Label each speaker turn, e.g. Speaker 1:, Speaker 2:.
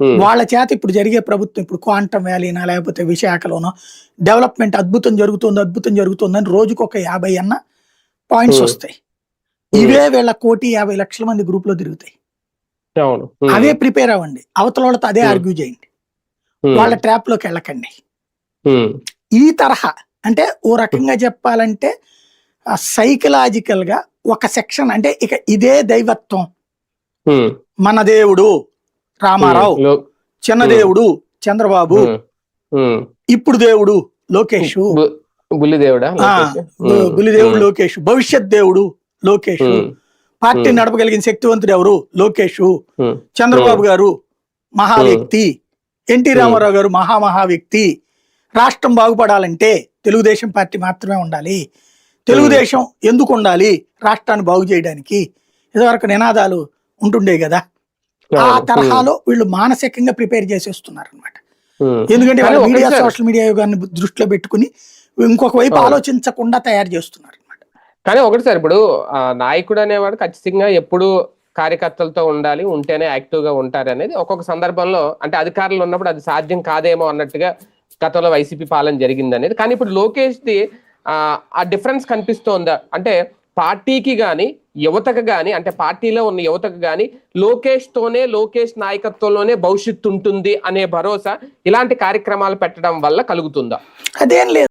Speaker 1: ఉమ్,
Speaker 2: వాళ్ళ చేత ఇప్పుడు జరిగే ప్రభుత్వం ఇప్పుడు క్వాంటమ్ వ్యాలీనా లేకపోతే విశాఖలోనో డెవలప్మెంట్ అద్భుతం జరుగుతుంది అద్భుతం జరుగుతుందని రోజుకు ఒక యాభై అన్న పాయింట్స్
Speaker 1: Hmm.
Speaker 2: వస్తాయి. ఇవే వీళ్ళ కోటి యాభై లక్షల మంది గ్రూప్లో తిరుగుతాయి. అవే ప్రిపేర్ అవ్వండి. అవతల వాళ్ళతో అదే
Speaker 1: Hmm.
Speaker 2: ఆర్గ్యూ చేయండి. వాళ్ళ ట్రాప్లోకి వెళ్ళకండి. ఈ తరహా అంటే ఓ రకంగా చెప్పాలంటే సైకలాజికల్గా ఒక సెక్షన్ అంటే ఇక ఇదే దైవత్వం. మన దేవుడు. రామారావు
Speaker 1: ఉమ్, లో-
Speaker 2: చిన్న
Speaker 1: Hmm.
Speaker 2: దేవుడు చంద్రబాబు ఇప్పుడు దేవుడు లోకేష్.
Speaker 1: బుల్లిదేవుడా లోకేష్?
Speaker 2: భవిష్యత్ దేవుడు లోకేష్. పార్టీ. నడపగలిగిన శక్తివంతుడు ఎవరు? లోకేష్. చంద్రబాబు గారు మహా. వ్యక్తి ఎన్టీ రామారావు గారు మహా మహా వ్యక్తి రాష్ట్రం బాగుపడాలంటే తెలుగుదేశం పార్టీ మాత్రమే ఉండాలి. తెలుగుదేశం ఎందుకు ఉండాలి? రాష్ట్రాన్ని బాగు చేయడానికి. ఇదివరకు నినాదాలు ఉంటుండే కదా. ఆ తరహాలో వీళ్ళు మానసికంగా ప్రిపేర్ చేసేస్తున్నారు అనమాట ఎందుకంటే వాళ్ళ మీడియా సోషల్ మీడియా యుగాన్ని దృష్టిలో పెట్టుకుని ఇంకొక వైపు. ఆలోచించకుండా తయారు చేస్తున్నారు అనమాట
Speaker 1: కానీ ఒకటి సార్ ఇప్పుడు నాయకుడు అనేవాడు ఖచ్చితంగా ఎప్పుడు కార్యకర్తలతో ఉండాలి ఉంటేనే యాక్టివ్గా ఉంటారు అనేది ఒక్కొక్క సందర్భంలో అంటే అధికారులు ఉన్నప్పుడు అది సాధ్యం కాదేమో అన్నట్టుగా గతంలో వైసీపీ పాలన జరిగింది అనేది కానీ ఇప్పుడు లోకేష్ ది ఆ డిఫరెన్స్ కనిపిస్తోందా? అంటే పార్టీకి కానీ యువతకు కానీ అంటే పార్టీలో ఉన్న యువతకు కానీ లోకేష్ తోనే లోకేష్ నాయకత్వంలోనే భవిష్యత్తు ఉంటుంది అనే భరోసా ఇలాంటి కార్యక్రమాలు పెట్టడం వల్ల కలుగుతుందా?
Speaker 2: అదేం లేదు.